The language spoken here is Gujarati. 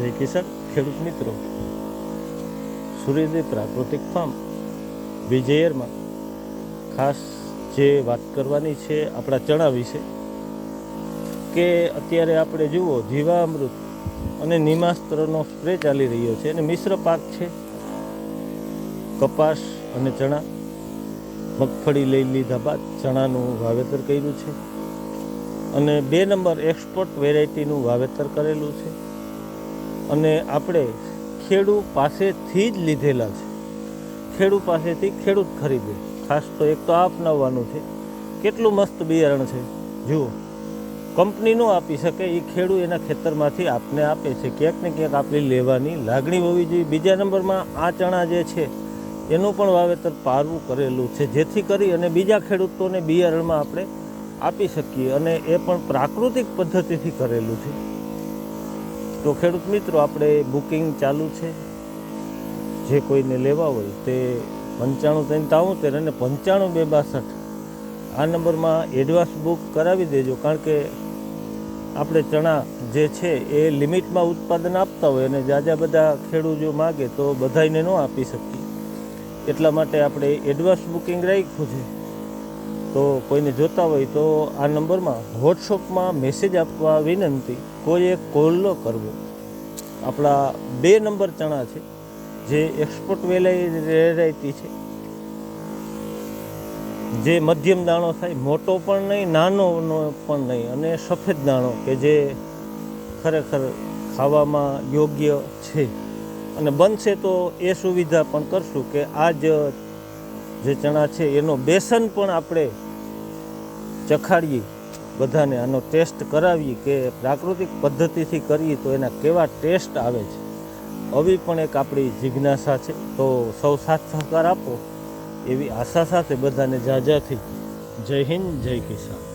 જય કિસાન, ખેડૂત મિત્રો. સૂર્યદેવ પ્રાકૃતિક ફાર્મ, વિજયરમાં ખાસ જે વાત કરવાની છે આપણા ચણા વિશે કે અત્યારે આપણે જુઓ, જીવામૃત અને નિમાસ્ત્રનો સ્પ્રે ચાલી રહ્યો છે અને મિશ્ર પાક છે. કપાસ અને ચણા, મગફળી લઈ લીધા બાદ ચણાનું વાવેતર કર્યું છે અને બે નંબર એક્સપોર્ટ વેરાયટીનું વાવેતર કરેલું છે. અને આપણે ખેડૂત પાસેથી જ લીધેલા છે. ખેડૂત પાસેથી ખેડૂત ખરીદે. ખાસ તો એક તો આ અપનાવવાનું છે. કેટલું મસ્ત બિયારણ છે. જુઓ. કંપની નો આપી શકે એ ખેડૂત એના ખેતરમાંથી આપને આપે છે. ક્યાંક ને ક્યાંક આપણી લેવાની લાગણી હોવી જોઈએ. બીજા નંબરમાં, આ ચણા જે છે, એનું પણ વાવેતર પારવું કરેલું છે. જેથી કરી અને બીજા ખેડૂતોને બિયારણમાં આપણે આપી શકીએ અને એ પણ પ્રાકૃતિક પદ્ધતિથી કરેલું છે. તો ખેડૂત મિત્રો, આપણે બુકિંગ ચાલુ છે. જે કોઈને લેવા હોય તે પંચાણું ત્રણ તાવોતેર અને પંચાણું બે બાસઠ આ નંબરમાં એડવાન્સ બુક કરાવી દેજો, કારણ કે આપણે ચણા જે છે એ લિમિટમાં ઉત્પાદન આપતા હોય અને જાજા બધા ખેડૂત જો માગે તો બધાને ન આપી શકીએ. એટલા માટે આપણે એડવાન્સ બુકિંગ રાખ્યું છે. તો કોઈને જોતા હોય તો આ નંબરમાં વોટ્સઅપમાં મેસેજ આપવા વિનંતી કોઈ એક કોલ ન કરવો. આપણા બે નંબર ચણા છે, જે એક્સપોર્ટ વેલાઈ વેરાયટી છે. જે મધ્યમ દાણો થાય, મોટો પણ નહીં, નાનો પણ નહીં, અને સફેદ દાણો કે જે ખરેખર ખાવામાં યોગ્ય છે. અને બનશે તો એ સુવિધા પણ કરશું કે આ જ જે ચણા છે, એનો બેસન પણ આપણે ચખાડીએ. બધાને આનો ટેસ્ટ કરાવીએ કે પ્રાકૃતિક પદ્ધતિથી કરીએ તો એના કેવા ટેસ્ટ આવે છે. આવી પણ એક આપણી જિજ્ઞાસા છે. તો સૌ સાથ સહકાર આપો. એવી આશા સાથે બધાને જાજાથી જય હિન્દ, જય કિસાન.